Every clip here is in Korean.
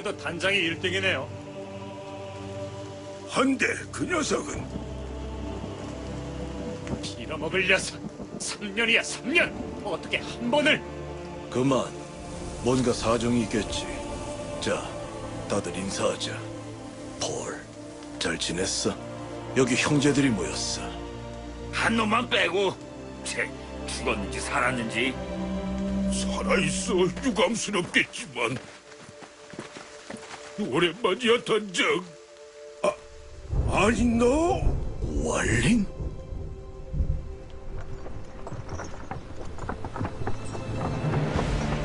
아무래도 단장이 1등이네요. 한데 그 녀석은 빌어먹을 녀석. 3년이야, 3년. 어떻게 한 번을? 그만. 뭔가 사정이 있겠지. 자, 다들 인사하자. 폴, 잘 지냈어? 여기 형제들이 모였어. 한 놈만 빼고 쟤 죽었는지 살았는지 살아있어 유감스럽겠지만 오랜만이야 단장 아, 아니 너 왈린?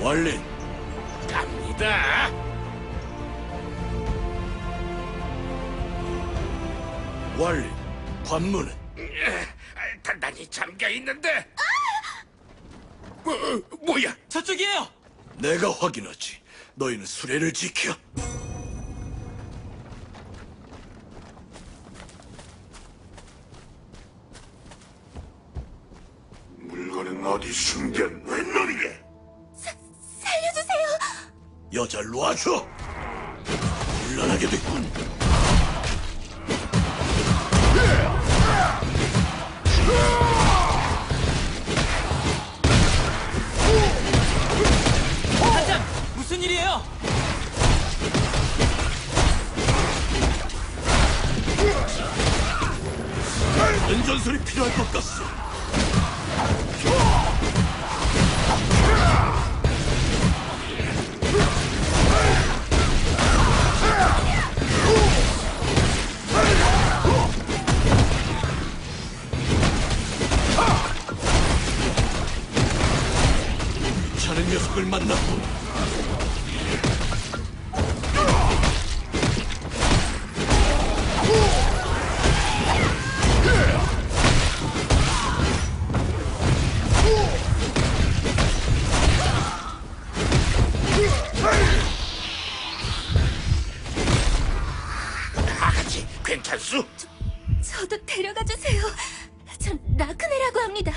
왈린, 갑니다. 왈린, 관문은 아, 단단히 잠겨 있는데. 뭐, 뭐야? 저쪽이에요. 내가 확인하지. 너희는 수레를 지켜. 물건은 어디 숨겼 웬 놈이게 살려주세요. 여잘 놔줘. 곤란하게 됐군. 단장, 무슨 일이에요? 은전술이 필요할 것 같소. 괜찮수? 저 도 데려가 주세요. 전 라크네라고 합니다.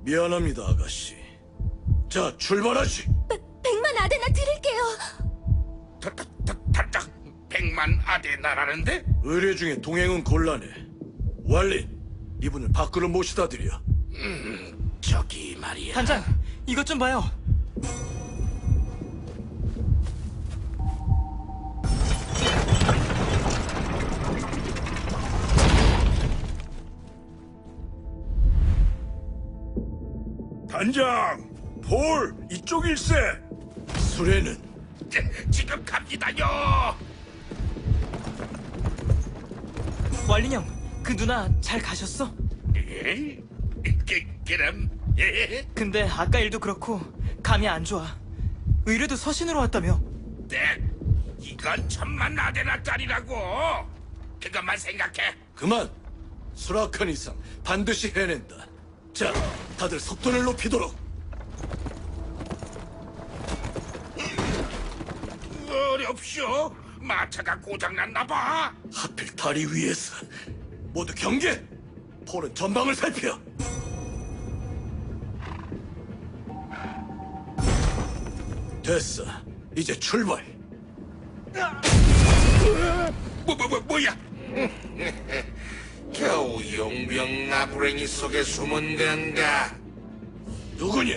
미안합니다, 아가씨. 자, 출발하지. 백, 백만 아데나 드릴게요. 단장 백만 아데나라는데? 의뢰 중에 동행은 곤란해. 왈린, 이분을 밖으로 모시다 드려. 저기 말이야. 단장, 이것 좀 봐요. 단장 폴 이쪽일세 수레는 지- 지금 갑니다요. 왈린 형, 그 누나 잘 가셨어? 예? 그, 그럼 예? 근데 아까 일도 그렇고 감이 안 좋아. 의뢰도 서신으로 왔다며. 네, 이건 천만 아데나 짜리라고. 그것만 생각해. 그만. 수락한 이상 반드시 해낸다. 자, 다들 속도를 높이도록. 어렵쇼. 마차가 고장났나 봐. 하필 다리 위에서 모두 경계. 폴은 전방을 살펴. 됐어. 이제 출발. 뭐, 뭐, 뭐, 뭐야? 겨우 용병 나부랭이 속에 숨은 건가? 누구냐?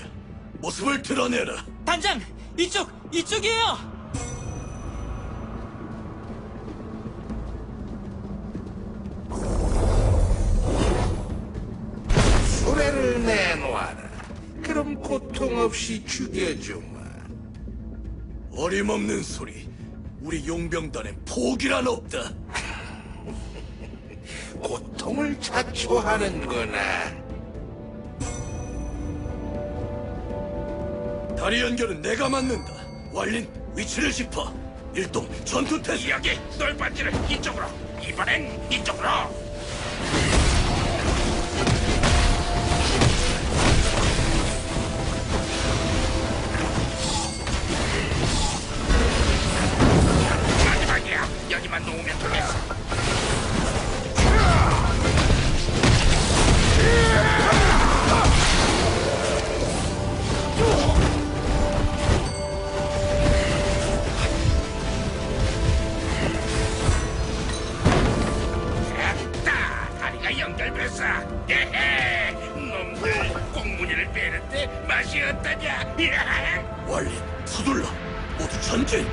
모습을 드러내라. 단장, 이쪽, 이쪽이에요. 수레를 내놓아라. 그럼 고통 없이 죽여주마. 어림없는 소리. 우리 용병단엔 포기란 없다. 고통을 자초하는구나. 다리 연결은 내가 맞는다. 왈린 위치를 짚어. 일동 전투 태세. 여기 널빤지를 이쪽으로. 이번엔 이쪽으로. 마지막이야. 여기만 놓으면 되겠어. 연결됐어. 에헤, 놈들 공문이를 빼는데 맛이 어떠냐? 원리 서둘러 모두 전진.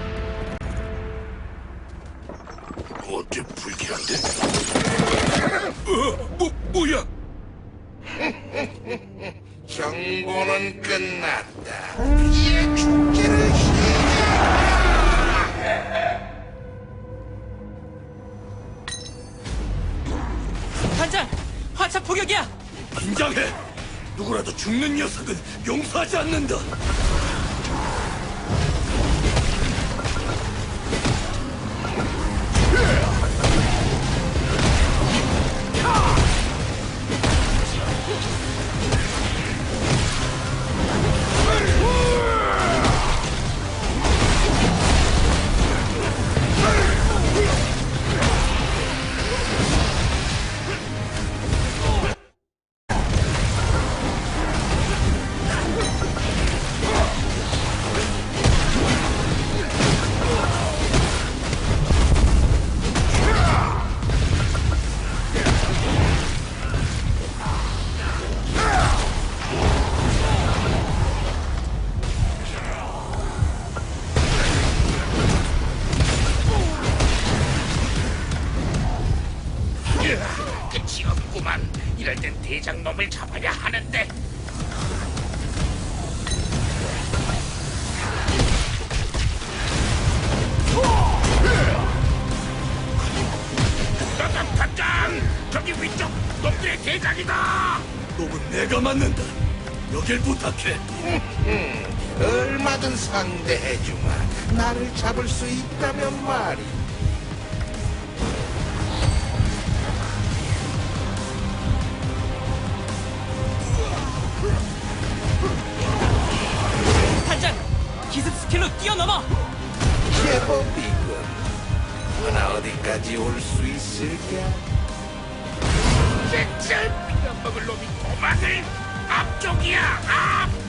어째 불길한데? 어, 뭐 뭐야? 경고는 끝났다. 이제 축제를 시작. 단장! 화차 포격이야! 긴장해 누구라도 죽는 녀석은 용서하지 않는다 내가 맞는다 여길 부탁해 얼마든 상대해주마. 나를 잡을 수 있다면 말이. 단장! 기습 스킬로 뛰어넘어! 제법이군. 너나 어디까지 올 수 있을까? 진짜 빌어 먹을 놈이 도망을 앞쪽이야 앞!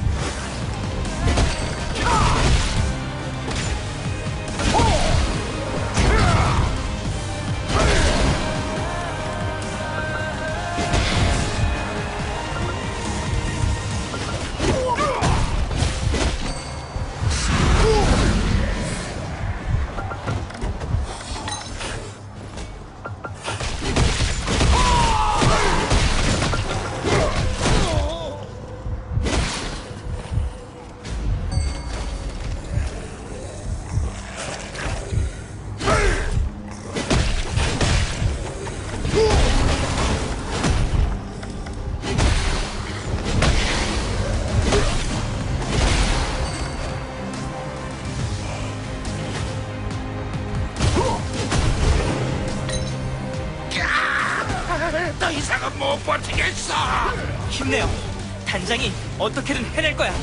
힘내요! 단장이 어떻게든 해낼 거야!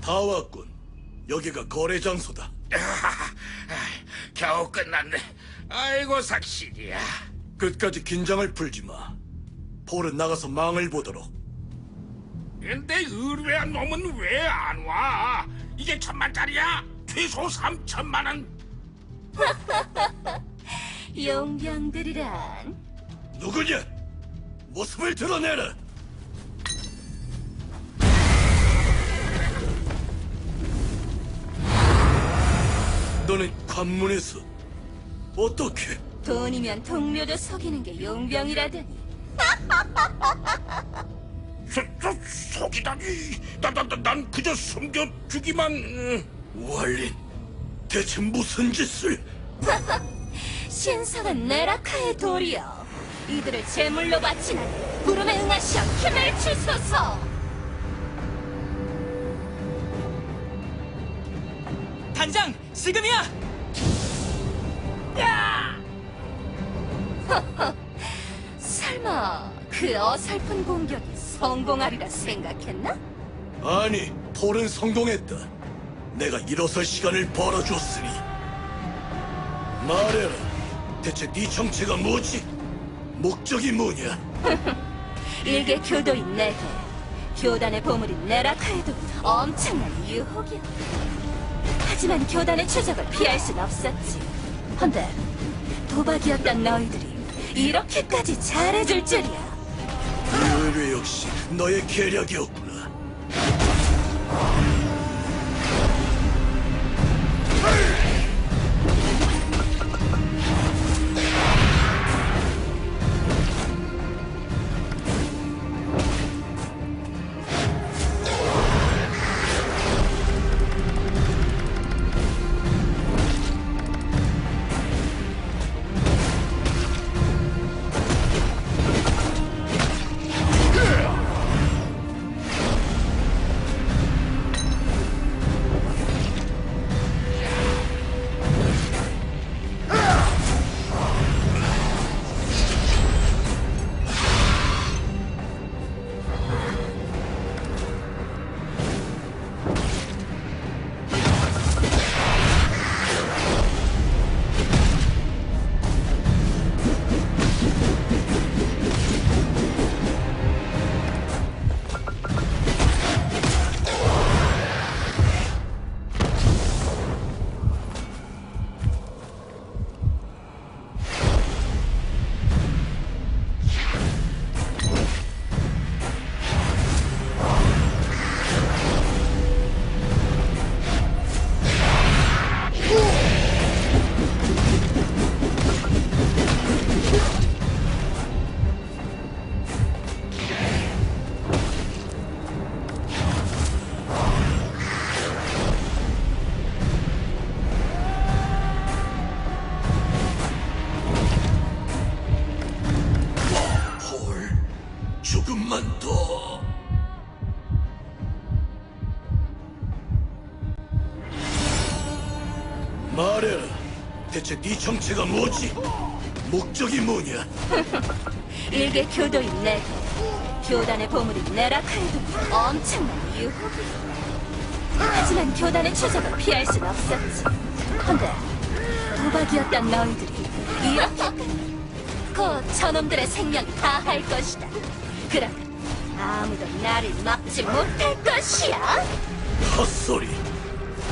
다 왔군. 여기가 거래 장소다. 겨우 끝났네 아이고 삭실이야 끝까지 긴장을 풀지 마. 폴은 나가서 망을 보도록. 근데 의뢰한 놈은 왜 안 와? 이게 천만짜리야? 최소 삼천만 원 용병들이란 누구냐? 모습을 드러내라. 너는 관문에서 어떻게? 돈이면 동료도 속이는 게 용병이라더니 소, 소, 속이다니 나, 나, 나, 난 그저 숨겨주기만 음. 월린, 대체 무슨 짓을? 신성한 네라카의 돌이여 이들을 제물로 바치는 부름에 응하시어 힘을 주소서 단장, 지금이야! 설마 그 어설픈 공격이 성공하리라 생각했나? 아니, 폴은 성공했다. 내가 일어설 시간을 벌어줬으니. 말해라. 대체 네 정체가 뭐지? 목적이 뭐냐? 일개 교도인 내게 교단의 보물인 네라카에도 엄청난 유혹이야. 하지만 교단의 추적을 피할 순 없었지. 헌데 도박이었던 너희들이 이렇게까지 잘해줄 줄이야. 이 의뢰 역시 너의 계략이었구나. 대체 네 정체가 뭐지? 목적이 뭐냐? 일개 교도인 내게 교단의 보물인 네라카에도 엄청난 유혹이야. 하지만 교단의 추적을 피할 순 없었지. 헌데 도박이었던 너희들이 이렇게까지 곧 저놈들의 생명이 다할 것이다. 그러면 아무도 나를 막지 못할 것이야. 헛소리.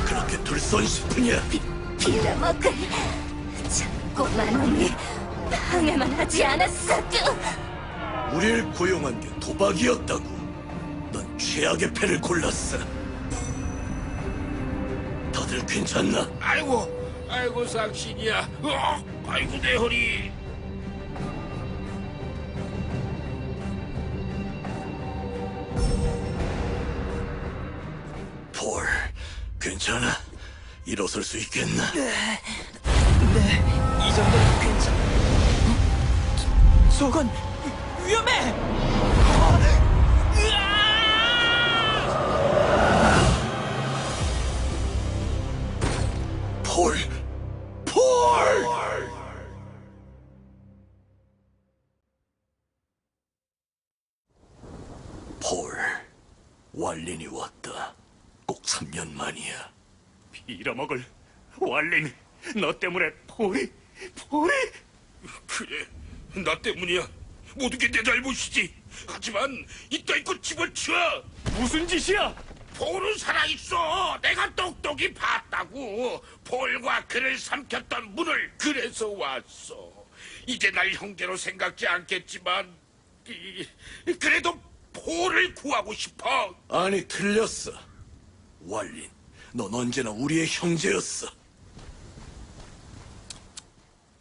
그렇게 둘선 싶으냐? 빌어먹을 만 놈이 방해만 하지 않았어도 우릴 고용한 게 도박이었다고. 넌 최악의 패를 골랐어. 다들 괜찮나? 아이고, 아이고 쌍신이야. 어, 아이고 내 허리. 폴, 괜찮아? 일어설 수 있겠나? 네, 이 정도는 괜찮. 어? 저건 위- 위험해. 폴! 폴! 폴, 왈린이 왔다. 꼭 3년 만이야. 빌어먹을 왈린 너 때문에 폴이 폴이 그래, 나 때문이야. 모든 게 내 잘못이지. 하지만 이따 있고 집어치워. 무슨 짓이야? 폴은 살아있어. 내가 똑똑히 봤다고. 폴과 그를 삼켰던 문을 그래서 왔어. 이제 날 형제로 생각지 않겠지만 이, 그래도 폴을 구하고 싶어. 아니, 틀렸어. 왈린, 넌 언제나 우리의 형제였어.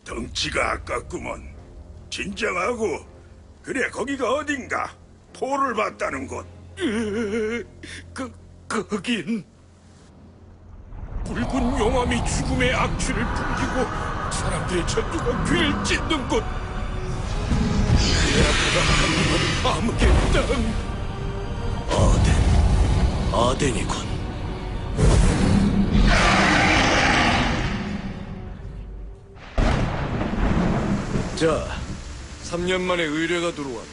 덩치가 아깝구먼. 진정하고 그래 거기가 어딘가 포를 봤다는 곳. 그 거긴 붉은 용암이 죽음의 악취를 풍기고 사람들의 전투가 귀를 찢는 곳. 아무개 땅. 아덴, 아덴이군. 자, 3년 만에 의뢰가 들어왔다.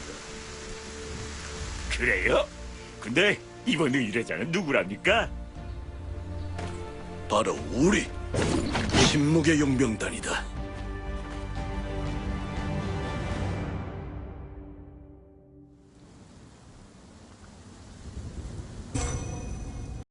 그래요? 근데 이번 의뢰자는 누구랍니까? 바로 우리 신무의 용병단이다.